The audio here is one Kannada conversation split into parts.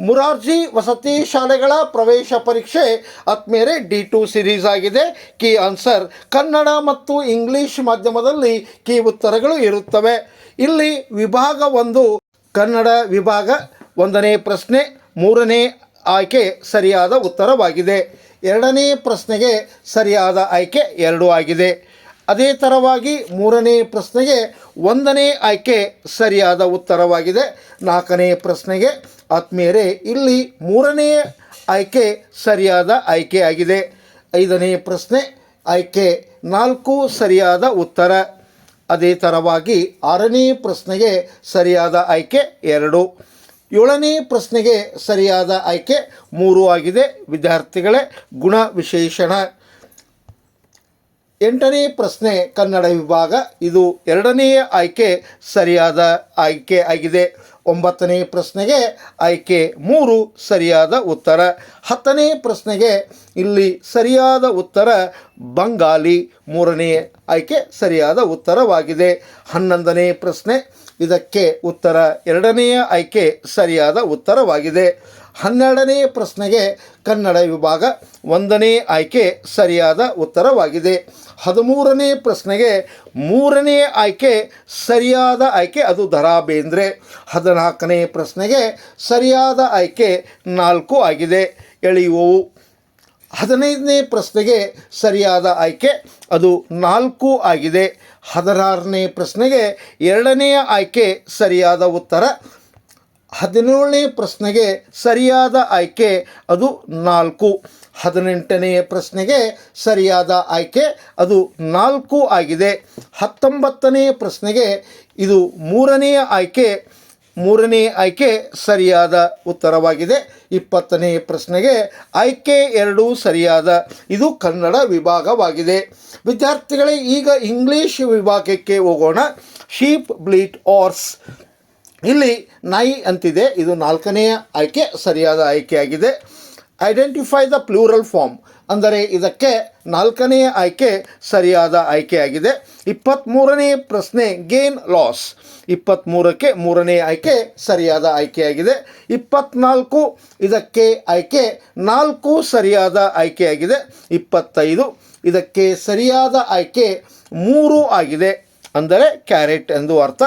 ಮುರಾರ್ಜಿ ವಸತಿ ಶಾಲೆಗಳ ಪ್ರವೇಶ ಪರೀಕ್ಷೆ ಅತ್ಮೇರೆ ಡಿ ಟು ಸಿರೀಸ್ ಆಗಿದೆ. ಕೀ ಆನ್ಸರ್ ಕನ್ನಡ ಮತ್ತು ಇಂಗ್ಲಿಷ್ ಮಾಧ್ಯಮದಲ್ಲಿ ಕೀ ಉತ್ತರಗಳು ಇರುತ್ತವೆ. ಇಲ್ಲಿ ವಿಭಾಗ ಒಂದು, ಕನ್ನಡ ವಿಭಾಗ ಒಂದನೇ ಪ್ರಶ್ನೆ, ಮೂರನೇ ಆಯ್ಕೆ ಸರಿಯಾದ ಉತ್ತರವಾಗಿದೆ. ಎರಡನೇ ಪ್ರಶ್ನೆಗೆ ಸರಿಯಾದ ಆಯ್ಕೆ ಎರಡು ಆಗಿದೆ. ಅದೇ ಥರವಾಗಿ ಮೂರನೇ ಪ್ರಶ್ನೆಗೆ ಒಂದನೇ ಆಯ್ಕೆ ಸರಿಯಾದ ಉತ್ತರವಾಗಿದೆ. ನಾಲ್ಕನೇ ಪ್ರಶ್ನೆಗೆ ಆತ್ಮೀಯರೇ, ಇಲ್ಲಿ ಮೂರನೆಯ ಆಯ್ಕೆ ಸರಿಯಾದ ಆಯ್ಕೆಯಾಗಿದೆ ಐದನೇ ಪ್ರಶ್ನೆ, ಆಯ್ಕೆ ನಾಲ್ಕು ಸರಿಯಾದ ಉತ್ತರ. ಅದೇ ಥರವಾಗಿ ಆರನೇ ಪ್ರಶ್ನೆಗೆ ಸರಿಯಾದ ಆಯ್ಕೆ ಎರಡು. ಏಳನೇ ಪ್ರಶ್ನೆಗೆ ಸರಿಯಾದ ಆಯ್ಕೆ ಮೂರು ಆಗಿದೆ. ವಿದ್ಯಾರ್ಥಿಗಳೇ, ಗುಣ ವಿಶೇಷಣ. ಎಂಟನೇ ಪ್ರಶ್ನೆ, ಕನ್ನಡ ವಿಭಾಗ, ಇದು ಎರಡನೆಯ ಆಯ್ಕೆ ಸರಿಯಾದ ಆಯ್ಕೆ ಆಗಿದೆ. ಒಂಬತ್ತನೇ ಪ್ರಶ್ನೆಗೆ ಆಯ್ಕೆ ಮೂರು ಸರಿಯಾದ ಉತ್ತರ. ಹತ್ತನೇ ಪ್ರಶ್ನೆಗೆ ಇಲ್ಲಿ ಸರಿಯಾದ ಉತ್ತರ ಬಂಗಾಲಿ ಮೂರನೇ ಆಯ್ಕೆ ಸರಿಯಾದ ಉತ್ತರವಾಗಿದೆ. ಹನ್ನೊಂದನೇ ಪ್ರಶ್ನೆ ಇದಕ್ಕೆ ಉತ್ತರ. ಎರಡನೆಯ ಆಯ್ಕೆ ಸರಿಯಾದ ಉತ್ತರವಾಗಿದೆ. ಹನ್ನೆರಡನೇ ಪ್ರಶ್ನೆಗೆ ಕನ್ನಡ ವಿಭಾಗ ಒಂದನೇ ಆಯ್ಕೆ ಸರಿಯಾದ ಉತ್ತರವಾಗಿದೆ. ಹದಿಮೂರನೇ ಪ್ರಶ್ನೆಗೆ ಮೂರನೇ ಆಯ್ಕೆ ಸರಿಯಾದ ಆಯ್ಕೆ, ಅದು ದರಾ ಬೇಂದ್ರೆ ಹದಿನಾಲ್ಕನೇ ಪ್ರಶ್ನೆಗೆ ಸರಿಯಾದ ಆಯ್ಕೆ ನಾಲ್ಕು ಆಗಿದೆ. ಎಳೆಯುವವು. ಹದಿನೈದನೇ ಪ್ರಶ್ನೆಗೆ ಸರಿಯಾದ ಆಯ್ಕೆ, ಅದು ನಾಲ್ಕು ಆಗಿದೆ. ಹದಿನಾರನೇ ಪ್ರಶ್ನೆಗೆ ಎರಡನೆಯ ಆಯ್ಕೆ ಸರಿಯಾದ ಉತ್ತರ. ಹದಿನೇಳನೇ ಪ್ರಶ್ನೆಗೆ ಸರಿಯಾದ ಆಯ್ಕೆ, ಅದು ನಾಲ್ಕು. ಹದಿನೆಂಟನೆಯ ಪ್ರಶ್ನೆಗೆ ಸರಿಯಾದ ಆಯ್ಕೆ. ಅದು ನಾಲ್ಕು ಆಗಿದೆ. ಹತ್ತೊಂಬತ್ತನೆಯ ಪ್ರಶ್ನೆಗೆ ಇದು ಮೂರನೆಯ ಆಯ್ಕೆ. ಮೂರನೇ ಆಯ್ಕೆ ಸರಿಯಾದ ಉತ್ತರವಾಗಿದೆ. ಇಪ್ಪತ್ತನೇ ಪ್ರಶ್ನೆಗೆ ಆಯ್ಕೆ ಎರಡೂ ಸರಿಯಾದ. ಇದು ಕನ್ನಡ ವಿಭಾಗವಾಗಿದೆ. ವಿದ್ಯಾರ್ಥಿಗಳೇ, ಈಗ ಇಂಗ್ಲೀಷ್ ವಿಭಾಗಕ್ಕೆ ಹೋಗೋಣ. ಶೀಪ್ ಬ್ಲೀಟ್ ಆರ್ಸ್. ಇಲ್ಲಿ ನಾಯಿ ಅಂತಿದೆ. ಇದು ನಾಲ್ಕನೆಯ ಆಯ್ಕೆ. ಸರಿಯಾದ ಆಯ್ಕೆಯಾಗಿದೆ. ಐಡೆಂಟಿಫೈ ದ ಪ್ಲೂರಲ್ ಫಾರ್ಮ್ ಅಂದರೆ ಇದಕ್ಕೆ ನಾಲ್ಕನೆಯ ಆಯ್ಕೆ ಸರಿಯಾದ ಆಯ್ಕೆಯಾಗಿದೆ. ಇಪ್ಪತ್ತ್ಮೂರನೇ ಪ್ರಶ್ನೆ ಗೇನ್ ಲಾಸ್ ಇಪ್ಪತ್ತ್ಮೂರಕ್ಕೆ ಮೂರನೇ ಆಯ್ಕೆ ಸರಿಯಾದ ಆಯ್ಕೆಯಾಗಿದೆ. ಇಪ್ಪತ್ತ್ನಾಲ್ಕು ಇದಕ್ಕೆ ಆಯ್ಕೆ ನಾಲ್ಕು ಸರಿಯಾದ ಆಯ್ಕೆಯಾಗಿದೆ. ಇಪ್ಪತ್ತೈದು, ಇದಕ್ಕೆ ಸರಿಯಾದ ಆಯ್ಕೆ ಮೂರು ಆಗಿದೆ ಅಂದರೆ ಕ್ಯಾರೆಟ್ ಎಂದು ಅರ್ಥ.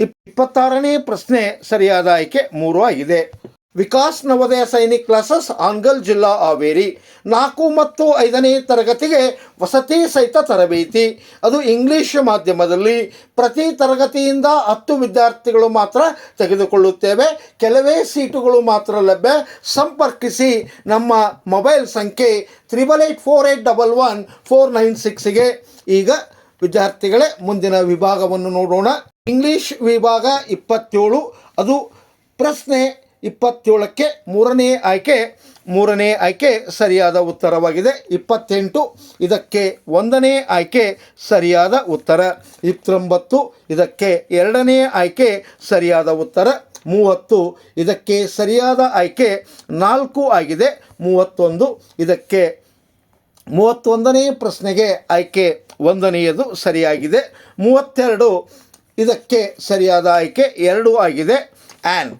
ಇಪ್- ಇಪ್ಪತ್ತಾರನೇ ಪ್ರಶ್ನೆ ಸರಿಯಾದ ಆಯ್ಕೆ ಮೂರು ಆಗಿದೆ. ವಿಕಾಸ್ ನವೋದಯ ಸೈನಿಕ್ ಕ್ಲಾಸಸ್ ಆನ್ಗಲ್ ಜಿಲ್ಲಾ ಹಾವೇರಿ. ನಾಲ್ಕು ಮತ್ತು ಐದನೇ ತರಗತಿಗೆ ವಸತಿ ಸಹಿತ ತರಬೇತಿ. ಅದು ಇಂಗ್ಲಿಷ್ ಮಾಧ್ಯಮದಲ್ಲಿ ಪ್ರತಿ ತರಗತಿಯಿಂದ ಹತ್ತು ವಿದ್ಯಾರ್ಥಿಗಳು ಮಾತ್ರ ತೆಗೆದುಕೊಳ್ಳುತ್ತೇವೆ. ಕೆಲವೇ ಸೀಟುಗಳು ಮಾತ್ರ ಲಭ್ಯ. ಸಂಪರ್ಕಿಸಿ ನಮ್ಮ ಮೊಬೈಲ್ ಸಂಖ್ಯೆ triple eight four eight double one four nine ಸಿಕ್ಸ್ಗೆ ಈಗ ವಿದ್ಯಾರ್ಥಿಗಳೇ ಮುಂದಿನ ವಿಭಾಗವನ್ನು ನೋಡೋಣ. ಇಂಗ್ಲಿಷ್ ವಿಭಾಗ ಇಪ್ಪತ್ತೇಳು. ಅದು ಪ್ರಶ್ನೆ ಇಪ್ಪತ್ತೇಳಕ್ಕೆ ಮೂರನೇ ಆಯ್ಕೆ ಮೂರನೇ ಆಯ್ಕೆ ಸರಿಯಾದ ಉತ್ತರವಾಗಿದೆ. ಇಪ್ಪತ್ತೆಂಟು, ಇದಕ್ಕೆ ಒಂದನೇ ಆಯ್ಕೆ ಸರಿಯಾದ ಉತ್ತರ. ಇಪ್ಪತ್ತೊಂಬತ್ತು, ಇದಕ್ಕೆ ಎರಡನೇ ಆಯ್ಕೆ ಸರಿಯಾದ ಉತ್ತರ. ಮೂವತ್ತು, ಇದಕ್ಕೆ ಸರಿಯಾದ ಆಯ್ಕೆ ನಾಲ್ಕು ಆಗಿದೆ. ಮೂವತ್ತೊಂದು, ಇದಕ್ಕೆ ಮೂವತ್ತೊಂದನೇ ಪ್ರಶ್ನೆಗೆ ಆಯ್ಕೆ ಒಂದನೆಯದು ಸರಿಯಾಗಿದೆ. ಮೂವತ್ತೆರಡು, ಇದಕ್ಕೆ ಸರಿಯಾದ ಆಯ್ಕೆ ಎರಡು ಆಗಿದೆ. ಆ್ಯನ್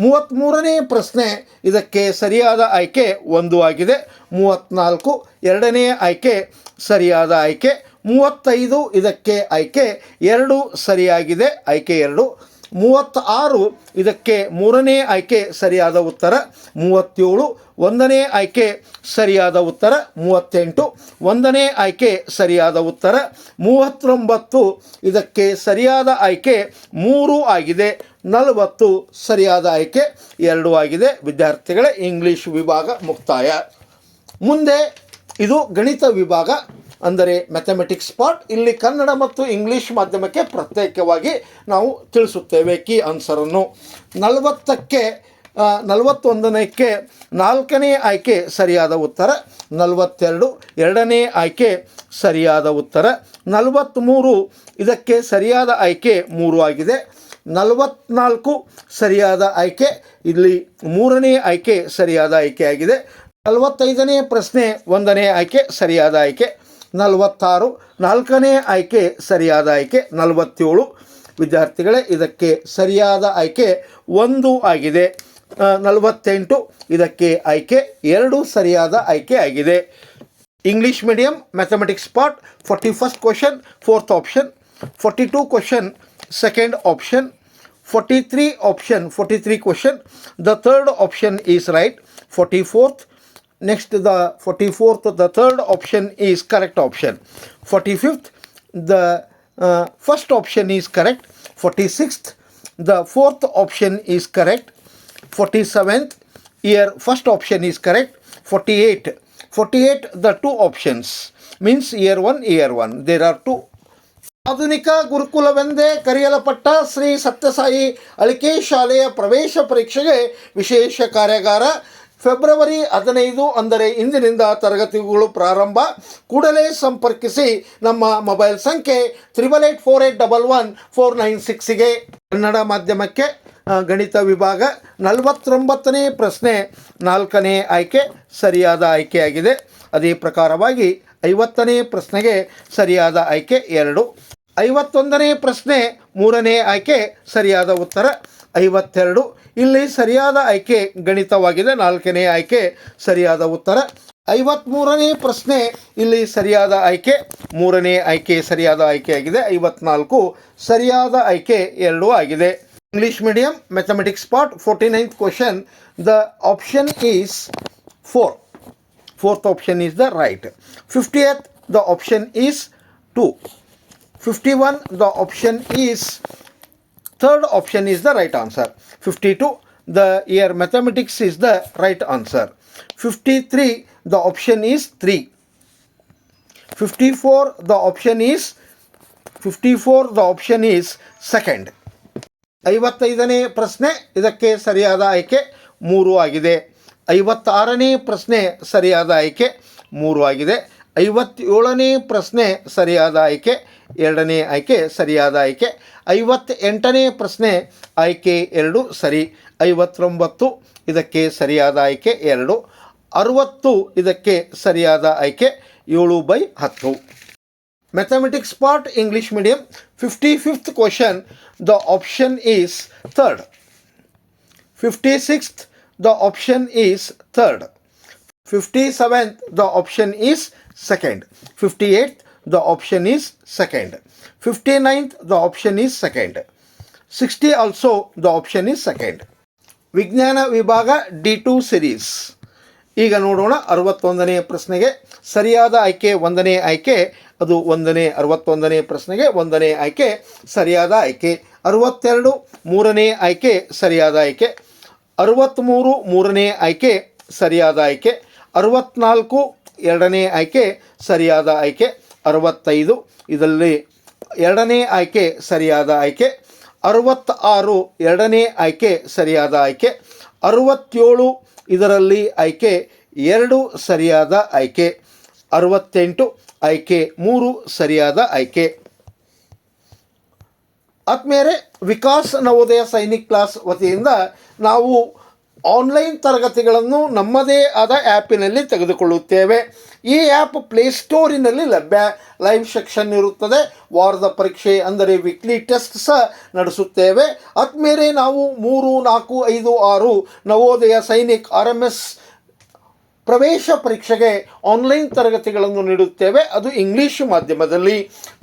ಮೂವತ್ತ್ಮೂರನೇ ಪ್ರಶ್ನೆ ಇದಕ್ಕೆ ಸರಿಯಾದ ಆಯ್ಕೆ ಒಂದು ಆಗಿದೆ. ಮೂವತ್ತ್ನಾಲ್ಕು ಎರಡನೇ ಆಯ್ಕೆ ಸರಿಯಾದ ಆಯ್ಕೆ. ಮೂವತ್ತೈದು ಇದಕ್ಕೆ ಆಯ್ಕೆ ಎರಡು ಸರಿಯಾಗಿದೆ. ಆಯ್ಕೆ ಎರಡು. ಮೂವತ್ತಾರು ಇದಕ್ಕೆ ಮೂರನೇ ಆಯ್ಕೆ ಸರಿಯಾದ ಉತ್ತರ. ಮೂವತ್ತೇಳು ಒಂದನೇ ಆಯ್ಕೆ ಸರಿಯಾದ ಉತ್ತರ. ಮೂವತ್ತೆಂಟು ಒಂದನೇ ಆಯ್ಕೆ ಸರಿಯಾದ ಉತ್ತರ. ಮೂವತ್ತೊಂಬತ್ತು ಇದಕ್ಕೆ ಸರಿಯಾದ ಆಯ್ಕೆ ಮೂರು ಆಗಿದೆ. ನಲವತ್ತು ಸರಿಯಾದ ಆಯ್ಕೆ ಎರಡು ಆಗಿದೆ. ವಿದ್ಯಾರ್ಥಿಗಳೇ, ಇಂಗ್ಲೀಷ್ ವಿಭಾಗ ಮುಕ್ತಾಯ. ಮುಂದೆ ಇದು ಗಣಿತ ವಿಭಾಗ, ಅಂದರೆ ಮ್ಯಾಥಮೆಟಿಕ್ಸ್ ಪಾರ್ಟ್ ಇಲ್ಲಿ ಕನ್ನಡ ಮತ್ತು ಇಂಗ್ಲೀಷ್ ಮಾಧ್ಯಮಕ್ಕೆ ಪ್ರತ್ಯೇಕವಾಗಿ ನಾವು ತಿಳಿಸುತ್ತೇವೆ ಕಿ ಆನ್ಸರನ್ನು. ನಲವತ್ತಕ್ಕೆ ನಲವತ್ತೊಂದನೇಕ್ಕೆ ನಾಲ್ಕನೇ ಆಯ್ಕೆ ಸರಿಯಾದ ಉತ್ತರ, ನಲವತ್ತೆರಡು ಎರಡನೇ ಆಯ್ಕೆ ಸರಿಯಾದ ಉತ್ತರ ನಲವತ್ತ್ಮೂರು ಇದಕ್ಕೆ ಸರಿಯಾದ ಆಯ್ಕೆ ಮೂರು ಆಗಿದೆ. ನಲವತ್ನಾಲ್ಕು ಸರಿಯಾದ ಆಯ್ಕೆ. ಇಲ್ಲಿ ಮೂರನೇ ಆಯ್ಕೆ ಸರಿಯಾದ ಆಯ್ಕೆಯಾಗಿದೆ ನಲವತ್ತೈದನೇ ಪ್ರಶ್ನೆ ಒಂದನೇ ಆಯ್ಕೆ ಸರಿಯಾದ ಆಯ್ಕೆ. ನಲವತ್ತಾರು ನಾಲ್ಕನೇ ಆಯ್ಕೆ ಸರಿಯಾದ ಆಯ್ಕೆ. ನಲವತ್ತೇಳು ವಿದ್ಯಾರ್ಥಿಗಳೇ, ಇದಕ್ಕೆ ಸರಿಯಾದ ಆಯ್ಕೆ ಒಂದು ಆಗಿದೆ. ನಲವತ್ತೆಂಟು ಇದಕ್ಕೆ ಆಯ್ಕೆ ಎರಡು ಸರಿಯಾದ ಆಯ್ಕೆ ಆಗಿದೆ. English medium, mathematics part, forty first question, fourth option, forty two question, second option 43 option 43 question. The third option is right 44th next the 44th the third option is correct option. 45th the uh, first option is correct. 46th the fourth option is correct. 47th year first option is correct. 48 48 the two options. Means year 1 year 1 there are two ಆಧುನಿಕ ಗುರುಕುಲವೆಂದೇ ಕರೆಯಲ್ಪಟ್ಟ ಶ್ರೀ ಸತ್ಯಸಾಯಿ ಅಳಿಕೆ ಶಾಲೆಯ ಪ್ರವೇಶ ಪರೀಕ್ಷೆಗೆ ವಿಶೇಷ ಕಾರ್ಯಾಗಾರ. ಫೆಬ್ರವರಿ ಹದಿನೈದು ಅಂದರೆ ಇಂದಿನಿಂದ ತರಗತಿಗಳು ಪ್ರಾರಂಭ. ಕೂಡಲೇ ಸಂಪರ್ಕಿಸಿ ನಮ್ಮ ಮೊಬೈಲ್ ಸಂಖ್ಯೆ triple eight four eight double one four nine ಸಿಕ್ಸಿಗೆ Kannada ಮಾಧ್ಯಮಕ್ಕೆ ಗಣಿತ ವಿಭಾಗ ನಲವತ್ತೊಂಬತ್ತನೇ ಪ್ರಶ್ನೆ ನಾಲ್ಕನೇ ಆಯ್ಕೆ ಸರಿಯಾದ ಆಯ್ಕೆಯಾಗಿದೆ. ಅದೇ ಪ್ರಕಾರವಾಗಿ ಐವತ್ತನೇ ಪ್ರಶ್ನೆಗೆ ಸರಿಯಾದ ಆಯ್ಕೆ ಎರಡು. ಐವತ್ತೊಂದನೇ ಪ್ರಶ್ನೆ ಮೂರನೇ ಆಯ್ಕೆ ಸರಿಯಾದ ಉತ್ತರ ಐವತ್ತೆರಡು. ಇಲ್ಲಿ ಸರಿಯಾದ ಆಯ್ಕೆ ಗಣಿತವಾಗಿದೆ, ನಾಲ್ಕನೇ ಆಯ್ಕೆ ಸರಿಯಾದ ಉತ್ತರ ಐವತ್ತ್ಮೂರನೇ ಪ್ರಶ್ನೆ ಇಲ್ಲಿ ಸರಿಯಾದ ಆಯ್ಕೆ ಮೂರನೇ ಆಯ್ಕೆ ಸರಿಯಾದ ಆಯ್ಕೆಯಾಗಿದೆ ಐವತ್ನಾಲ್ಕು ಸರಿಯಾದ ಆಯ್ಕೆ ಎರಡು ಆಗಿದೆ. English medium mathematics part forty ninth question the option is four fourth option is the right. 50th the option is 2 51 the option is third option is the right answer 52 the year mathematics is the right answer 53 the option is 3 54 the option is 54 the option is second ಐವತ್ತೈದನೇ ಪ್ರಶ್ನೆ ಇದಕ್ಕೆ ಸರಿಯಾದ ಆಯ್ಕೆ ಮೂರು ಆಗಿದೆ ಐವತ್ತಾರನೇ ಪ್ರಶ್ನೆ ಸರಿಯಾದ ಆಯ್ಕೆ ಮೂರು ಆಗಿದೆ ಐವತ್ತೇಳನೇ ಪ್ರಶ್ನೆ ಸರಿಯಾದ ಆಯ್ಕೆ ಎರಡನೇ ಆಯ್ಕೆ ಸರಿಯಾದ ಆಯ್ಕೆ. ಐವತ್ತೆಂಟನೇ ಪ್ರಶ್ನೆ ಆಯ್ಕೆ ಎರಡು ಸರಿ. ಐವತ್ತೊಂಬತ್ತು ಇದಕ್ಕೆ ಸರಿಯಾದ ಆಯ್ಕೆ ಎರಡು. ಅರುವತ್ತು ಇದಕ್ಕೆ ಸರಿಯಾದ ಆಯ್ಕೆ ಏಳು ಬೈ ಹತ್ತು. Mathematics part English medium fifty fifth question the option is third fifty sixth the option is third fifty seventh the option is second fifty eighth the option is second. 59th the option is second. 60 also, the option is second. ವಿಜ್ಞಾನ ವಿಭಾಗ ಡಿ ಟು ಸಿರೀಸ್ ಈಗ ನೋಡೋಣ ಅರವತ್ತೊಂದನೇ ಪ್ರಶ್ನೆಗೆ. ಸರಿಯಾದ ಆಯ್ಕೆ, ಒಂದನೇ ಆಯ್ಕೆ. ಅದು ಒಂದನೇ, ಅರವತ್ತೊಂದನೇ ಪ್ರಶ್ನೆಗೆ, ಒಂದನೇ ಆಯ್ಕೆ, ಸರಿಯಾದ ಆಯ್ಕೆ. ಅರವತ್ತೆರಡು, ಮೂರನೇ ಆಯ್ಕೆ, ಸರಿಯಾದ ಆಯ್ಕೆ. ಅರವತ್ತ್ಮೂರು ಮೂರನೇ ಆಯ್ಕೆ, ಸರಿಯಾದ ಆಯ್ಕೆ. ಅರವತ್ತ್ನಾಲ್ಕು ಎರಡನೇ ಆಯ್ಕೆ, ಸರಿಯಾದ ಆಯ್ಕೆ. ಅರವತ್ತೈದು. ಇದರಲ್ಲಿ ಎರಡನೇ ಆಯ್ಕೆ ಸರಿಯಾದ ಆಯ್ಕೆ. ಅರವತ್ತಾರು ಎರಡನೇ ಆಯ್ಕೆ ಸರಿಯಾದ ಆಯ್ಕೆ. ಅರವತ್ತೇಳು ಇದರಲ್ಲಿ ಆಯ್ಕೆ ಎರಡು ಸರಿಯಾದ ಆಯ್ಕೆ. ಅರವತ್ತೆಂಟು ಆಯ್ಕೆ ಮೂರು ಸರಿಯಾದ ಆಯ್ಕೆ. ಆದ್ಮೇಲೆ ವಿಕಾಸ್ ನವೋದಯ ಸೈನಿಕ್ ಕ್ಲಾಸ್ ವತಿಯಿಂದ ನಾವು ಆನ್ಲೈನ್ ತರಗತಿಗಳನ್ನು ನಮ್ಮದೇ ಆದ ಆ್ಯಪಿನಲ್ಲಿ ತೆಗೆದುಕೊಳ್ಳುತ್ತೇವೆ. ಈ ಆ್ಯಪ್ ಪ್ಲೇಸ್ಟೋರಿನಲ್ಲಿ ಲಭ್ಯ. ಲೈವ್ ಸೆಕ್ಷನ್ ಇರುತ್ತದೆ. ವಾರದ ಪರೀಕ್ಷೆ ಅಂದರೆ ವೀಕ್ಲಿ ಟೆಸ್ಟ್ ಸಹ ನಡೆಸುತ್ತೇವೆ. ಅದ್ಮೇಲೆ ನಾವು ಮೂರು, ನಾಲ್ಕು, ಐದು, ಆರು Navodaya Sainik R M S ಪ್ರವೇಶ ಪರೀಕ್ಷೆಗೆ ಆನ್ಲೈನ್ ತರಗತಿಗಳನ್ನು ನೀಡುತ್ತೇವೆ. ಅದು ಇಂಗ್ಲೀಷ್ ಮಾಧ್ಯಮದಲ್ಲಿ.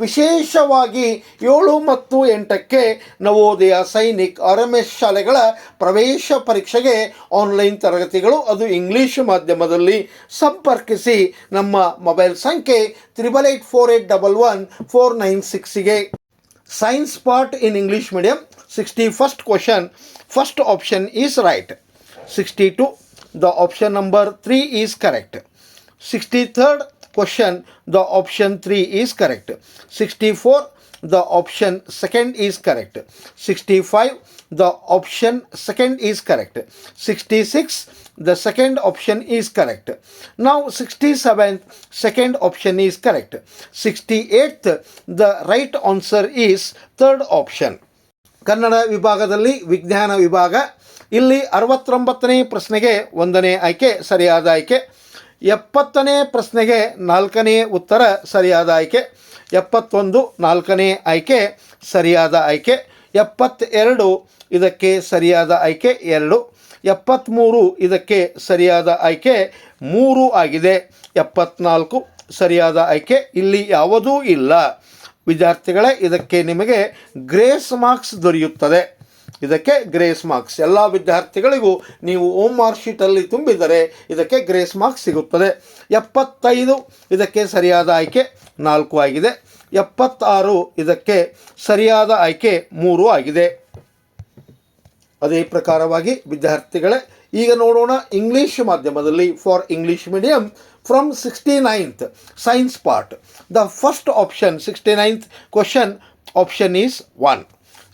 ವಿಶೇಷವಾಗಿ ಏಳು ಮತ್ತು ಎಂಟಕ್ಕೆ Navodaya Sainik R M S ಶಾಲೆಗಳ ಪ್ರವೇಶ ಪರೀಕ್ಷೆಗೆ ಆನ್ಲೈನ್ ತರಗತಿಗಳು, ಅದು ಇಂಗ್ಲೀಷ್ ಮಾಧ್ಯಮದಲ್ಲಿ. ಸಂಪರ್ಕಿಸಿ ನಮ್ಮ ಮೊಬೈಲ್ ಸಂಖ್ಯೆ triple eight four eight double one four nine ಸಿಕ್ಸಿಗೆ science part in English medium sixty first question first option is right sixty two the option number 3 is correct 63rd question the option 3 is correct 64 the option second is correct 65 the option second is correct 66 the second option is correct now 67th second option is correct 68th the right answer is third option Kannada ವಿಭಾಗದಲ್ಲಿ ವಿಜ್ಞಾನ ವಿಭಾಗ ಇಲ್ಲಿ ಅರವತ್ತೊಂಬತ್ತನೇ ಪ್ರಶ್ನೆಗೆ ಒಂದನೇ ಆಯ್ಕೆ ಸರಿಯಾದ ಆಯ್ಕೆ. ಎಪ್ಪತ್ತನೇ ಪ್ರಶ್ನೆಗೆ ನಾಲ್ಕನೇ ಉತ್ತರ ಸರಿಯಾದ ಆಯ್ಕೆ. ಎಪ್ಪತ್ತೊಂದು ನಾಲ್ಕನೇ ಆಯ್ಕೆ ಸರಿಯಾದ ಆಯ್ಕೆ. ಎಪ್ಪತ್ತೆರಡು ಇದಕ್ಕೆ ಸರಿಯಾದ ಆಯ್ಕೆ ಎರಡು. ಎಪ್ಪತ್ತ್ಮೂರು ಇದಕ್ಕೆ ಸರಿಯಾದ ಆಯ್ಕೆ ಮೂರು ಆಗಿದೆ. ಎಪ್ಪತ್ನಾಲ್ಕು ಸರಿಯಾದ ಆಯ್ಕೆ ಇಲ್ಲಿ ಯಾವುದೂ ಇಲ್ಲ. ವಿದ್ಯಾರ್ಥಿಗಳೇ, ಇದಕ್ಕೆ ನಿಮಗೆ ಗ್ರೇಸ್ ಮಾರ್ಕ್ಸ್ ದೊರೆಯುತ್ತದೆ. ಇದಕ್ಕೆ ಗ್ರೇಸ್ ಮಾರ್ಕ್ಸ್ ಎಲ್ಲ ವಿದ್ಯಾರ್ಥಿಗಳಿಗೂ ನೀವು ಓಮ್ ಮಾರ್ಕ್ ಶೀಟಲ್ಲಿ ತುಂಬಿದರೆ ಇದಕ್ಕೆ ಗ್ರೇಸ್ ಮಾರ್ಕ್ಸ್ ಸಿಗುತ್ತದೆ. ಎಪ್ಪತ್ತೈದು, ಇದಕ್ಕೆ ಸರಿಯಾದ ಆಯ್ಕೆ ನಾಲ್ಕು ಆಗಿದೆ. ಎಪ್ಪತ್ತಾರು, ಇದಕ್ಕೆ ಸರಿಯಾದ ಆಯ್ಕೆ ಮೂರು ಆಗಿದೆ. ಅದೇ ಪ್ರಕಾರವಾಗಿ ವಿದ್ಯಾರ್ಥಿಗಳೇ, ಈಗ ನೋಡೋಣ ಇಂಗ್ಲೀಷ್ ಮಾಧ್ಯಮದಲ್ಲಿ for English medium from sixty ninth science part the first option sixty ninth question option is one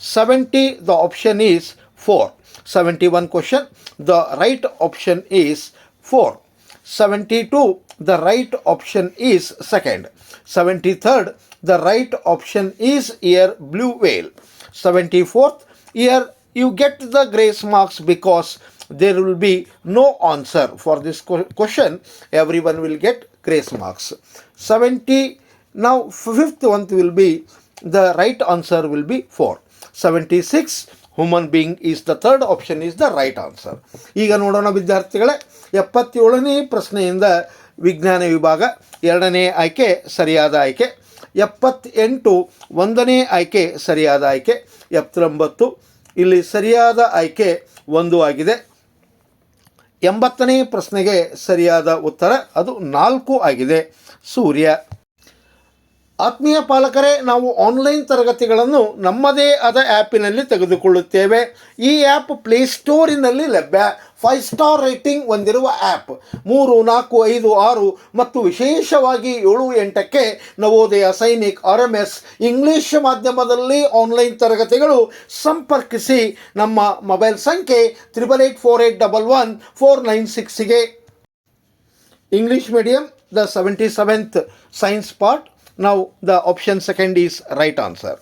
70 the option is 4 71 question the right option is 4 72 the right option is second. 73rd the right option is ear blue whale. 74th here you get the grace marks because there will be no answer for this question. Everyone will get grace marks. 70 now fifth one will be the right answer will be 4 76 human being is the third option is the right answer ಈಗ ನೋಡೋಣ ವಿದ್ಯಾರ್ಥಿಗಳೇ, ಎಪ್ಪತ್ತೇಳನೇ ಪ್ರಶ್ನೆಯಿಂದ ವಿಜ್ಞಾನ ವಿಭಾಗ ಎರಡನೇ ಆಯ್ಕೆ ಸರಿಯಾದ ಆಯ್ಕೆ, ಎಪ್ಪತ್ತೆಂಟು ಒಂದನೇ ಆಯ್ಕೆ ಸರಿಯಾದ ಆಯ್ಕೆ, ಎಪ್ಪತ್ತೊಂಬತ್ತು ಇಲ್ಲಿ ಸರಿಯಾದ ಆಯ್ಕೆ ಒಂದು ಆಗಿದೆ. ಎಂಬತ್ತನೇ ಪ್ರಶ್ನೆಗೆ ಸರಿಯಾದ ಉತ್ತರ, ಅದು ನಾಲ್ಕು ಆಗಿದೆ. ಸೂರ್ಯ. ಆತ್ಮೀಯ ಪಾಲಕರೇ ನಾವು ಆನ್ಲೈನ್ ತರಗತಿಗಳನ್ನು ನಮ್ಮದೇ ಆದ ಆ್ಯಪಿನಲ್ಲಿ ತೆಗೆದುಕೊಳ್ಳುತ್ತೇವೆ. ಈ ಆ್ಯಪ್ ಪ್ಲೇಸ್ಟೋರಿನಲ್ಲಿ ಲಭ್ಯ. ಫೈವ್ ಸ್ಟಾರ್ ರೇಟಿಂಗ್ ಹೊಂದಿರುವ ಆ್ಯಪ್ ಮೂರು ನಾಲ್ಕು ಐದು ಆರು ಮತ್ತು ವಿಶೇಷವಾಗಿ ಏಳು ಎಂಟಕ್ಕೆ Navodaya Sainik R M S English ಮಾಧ್ಯಮದಲ್ಲಿ ಆನ್ಲೈನ್ ತರಗತಿಗಳು ಸಂಪರ್ಕಿಸಿ. ನಮ್ಮ ಮೊಬೈಲ್ ಸಂಖ್ಯೆ triple eight four eight double one four nine ಸಿಕ್ಸಿಗೆ English medium, the 77th science part. Now the option second is right answer.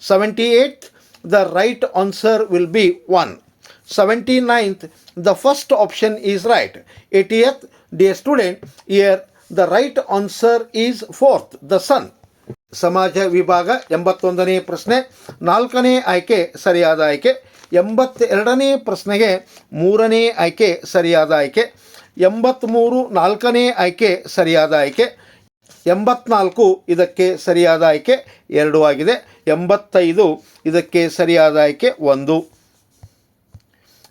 78th, the right answer will be 1. 79th, the first option is right. 80th, dear student, here the right answer is fourth, the sun. ಸಮಾಜ ವಿಭಾಗ ಎಂಬತ್ತೊಂದನೇ ಪ್ರಶ್ನೆ ನಾಲ್ಕನೇ ಆಯ್ಕೆ ಸರಿಯಾದ ಆಯ್ಕೆ ಎಂಬತ್ತೆರಡನೇ ಪ್ರಶ್ನೆಗೆ ಮೂರನೇ ಆಯ್ಕೆ ಸರಿಯಾದ ಆಯ್ಕೆ ಎಂಬತ್ತ್ಮೂರು ನಾಲ್ಕನೇ ಆಯ್ಕೆ ಸರಿಯಾದ ಆಯ್ಕೆ ಎಂಬತ್ನಾಲ್ಕು ಇದಕ್ಕೆ ಸರಿಯಾದ ಆಯ್ಕೆ ಎರಡು ಆಗಿದೆ. ಎಂಬತ್ತೈದು ಇದಕ್ಕೆ ಸರಿಯಾದ ಆಯ್ಕೆ ಒಂದು.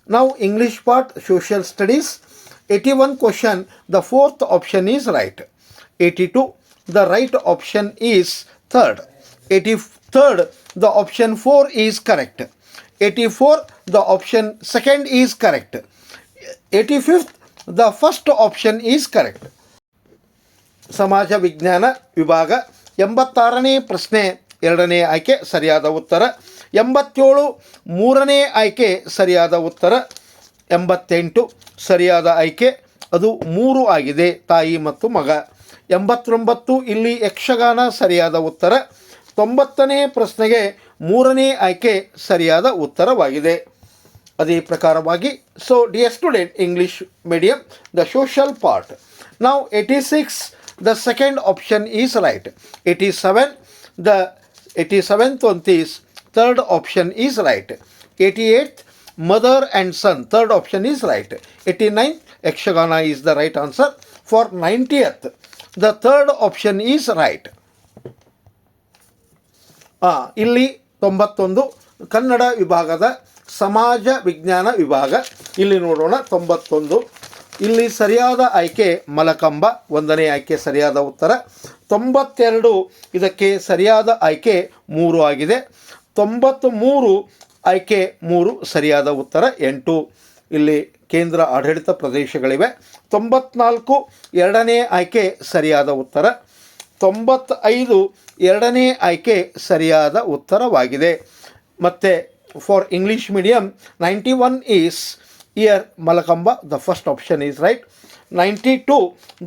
ನಾವು English part social studies eighty one question the fourth option is right eighty two the right option is third eighty third the option four is correct eighty four the option second is correct eighty fifth the first option is correct ಸಮಾಜ ವಿಜ್ಞಾನ ವಿಭಾಗ ಎಂಬತ್ತಾರನೇ ಪ್ರಶ್ನೆ ಎರಡನೇ ಆಯ್ಕೆ ಸರಿಯಾದ ಉತ್ತರ, ಎಂಬತ್ತೇಳು ಮೂರನೇ ಆಯ್ಕೆ ಸರಿಯಾದ ಉತ್ತರ, ಎಂಬತ್ತೆಂಟು ಸರಿಯಾದ ಆಯ್ಕೆ, ಅದು ಮೂರು ಆಗಿದೆ ತಾಯಿ ಮತ್ತು ಮಗ. ಎಂಬತ್ತೊಂಬತ್ತು ಇಲ್ಲಿ ಯಕ್ಷಗಾನ ಸರಿಯಾದ ಉತ್ತರ, ತೊಂಬತ್ತನೇ ಪ್ರಶ್ನೆಗೆ ಮೂರನೇ ಆಯ್ಕೆ ಸರಿಯಾದ ಉತ್ತರವಾಗಿದೆ. ಅದೇ ಪ್ರಕಾರವಾಗಿ so dear student English medium the social part ನಾವು eighty six eighty seven the eighty seventh ಒಂತ್ is third option is right eighty eighth mother and son third option is right eighty nine Yakshagana is the right answer for ninetieth the third option is right ah, ಇಲ್ಲಿ ತೊಂಬತ್ತೊಂದು ಕನ್ನಡ ವಿಭಾಗದ ಸಮಾಜ ವಿಜ್ಞಾನ ವಿಭಾಗ. ಇಲ್ಲಿ ನೋಡೋಣ ತೊಂಬತ್ತೊಂದು. ಇಲ್ಲಿ ಸರಿಯಾದ ಆಯ್ಕೆ ಮಲಕಂಬ, ಒಂದನೇ ಆಯ್ಕೆ ಸರಿಯಾದ ಉತ್ತರ. ತೊಂಬತ್ತೆರಡು ಇದಕ್ಕೆ ಸರಿಯಾದ ಆಯ್ಕೆ ಮೂರು ಆಗಿದೆ. ತೊಂಬತ್ತ್ಮೂರು ಆಯ್ಕೆ ಮೂರು ಸರಿಯಾದ ಉತ್ತರ. ಎಂಟು ಇಲ್ಲಿ ಕೇಂದ್ರ ಆಡಳಿತ ಪ್ರದೇಶಗಳಿವೆ. ತೊಂಬತ್ನಾಲ್ಕು ಎರಡನೇ ಆಯ್ಕೆ ಸರಿಯಾದ ಉತ್ತರ. ತೊಂಬತ್ತೈದು ಎರಡನೇ ಆಯ್ಕೆ ಸರಿಯಾದ ಉತ್ತರವಾಗಿದೆ. ಮತ್ತು for English medium ninety one is year Mallakhamba the first option is right ninety two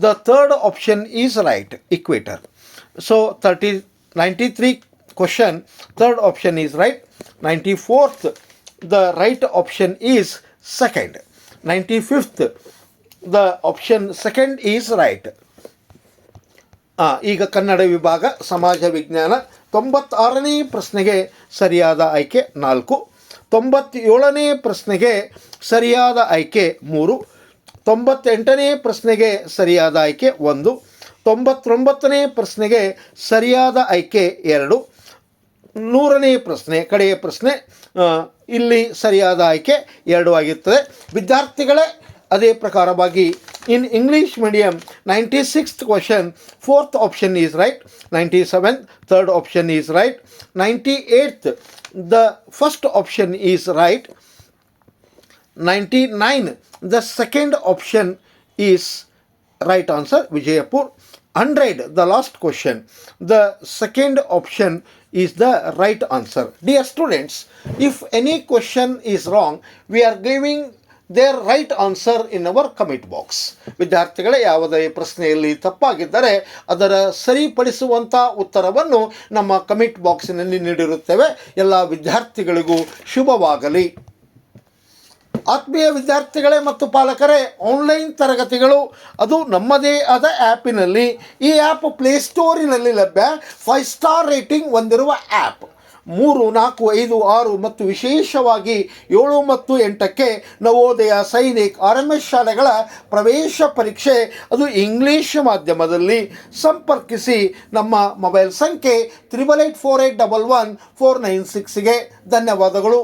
the third option is right equator so thirty ninety three question third option is right ninety fourth the right option is second ninety fifth the option second is right ಈಗ ಕನ್ನಡ ವಿಭಾಗ, ಸಮಾಜ ವಿಜ್ಞಾನ, ತೊಂಬತ್ತಾರನೇ ಪ್ರಶ್ನೆಗೆ ಸರಿಯಾದ ಆಯ್ಕೆ ನಾಲ್ಕು. ತೊಂಬತ್ತೇಳನೇ ಪ್ರಶ್ನೆಗೆ ಸರಿಯಾದ ಆಯ್ಕೆ ಮೂರು. ತೊಂಬತ್ತೆಂಟನೇ ಪ್ರಶ್ನೆಗೆ ಸರಿಯಾದ ಆಯ್ಕೆ ಒಂದು. ತೊಂಬತ್ತೊಂಬತ್ತನೇ ಪ್ರಶ್ನೆಗೆ ಸರಿಯಾದ ಆಯ್ಕೆ ಎರಡು. ನೂರನೇ ಪ್ರಶ್ನೆ, ಕಡೆಯ ಪ್ರಶ್ನೆ ಇಲ್ಲಿ ಸರಿಯಾದ ಆಯ್ಕೆ ಎರಡು ಆಗಿರ್ತದೆ. ವಿದ್ಯಾರ್ಥಿಗಳೇ, ಅದೇ ಪ್ರಕಾರವಾಗಿ in English medium ninety sixth question, fourth option is right, ninety seven third option is right, ninety eighth, the first option is right 99 the second option is right answer vijayapur 100 the last question the second option is the right answer dear students if any question is wrong we are giving their right answer in our comment box ವಿದ್ಯಾರ್ಥಿಗಳೇ ಯಾವುದೇ ಪ್ರಶ್ನೆಯಲ್ಲಿ ತಪ್ಪಾಗಿದ್ದರೆ ಅದರ ಸರಿಪಡಿಸುವಂಥ ಉತ್ತರವನ್ನು ನಮ್ಮ ಕಮಿಟ್ ಬಾಕ್ಸಿನಲ್ಲಿ ನೀಡಿರುತ್ತೇವೆ ಎಲ್ಲ ವಿದ್ಯಾರ್ಥಿಗಳಿಗೂ ಶುಭವಾಗಲಿ ಆತ್ಮೀಯ ವಿದ್ಯಾರ್ಥಿಗಳೇ ಮತ್ತು ಪಾಲಕರೇ ಆನ್ಲೈನ್ ತರಗತಿಗಳು, ಅದು ನಮ್ಮದೇ ಆದ ಆ್ಯಪಿನಲ್ಲಿ, ಈ ಆ್ಯಪ್ ಪ್ಲೇಸ್ಟೋರಿನಲ್ಲಿ ಲಭ್ಯ. ಫೈವ್ ಸ್ಟಾರ್ ರೇಟಿಂಗ್ ಹೊಂದಿರುವ ಆ್ಯಪ್. ಮೂರು, ನಾಲ್ಕು, ಐದು, ಆರು ಮತ್ತು ವಿಶೇಷವಾಗಿ ಏಳು ಮತ್ತು ಎಂಟಕ್ಕೆ Navodaya Sainik R M S ಶಾಲೆಗಳ ಪ್ರವೇಶ ಪರೀಕ್ಷೆ, ಅದು ಇಂಗ್ಲೀಷ್ ಮಾಧ್ಯಮದಲ್ಲಿ. ಸಂಪರ್ಕಿಸಿ ನಮ್ಮ ಮೊಬೈಲ್ ಸಂಖ್ಯೆ triple eight four eight double one four nine ಸಿಕ್ಸ್ಗೆ ಧನ್ಯವಾದಗಳು.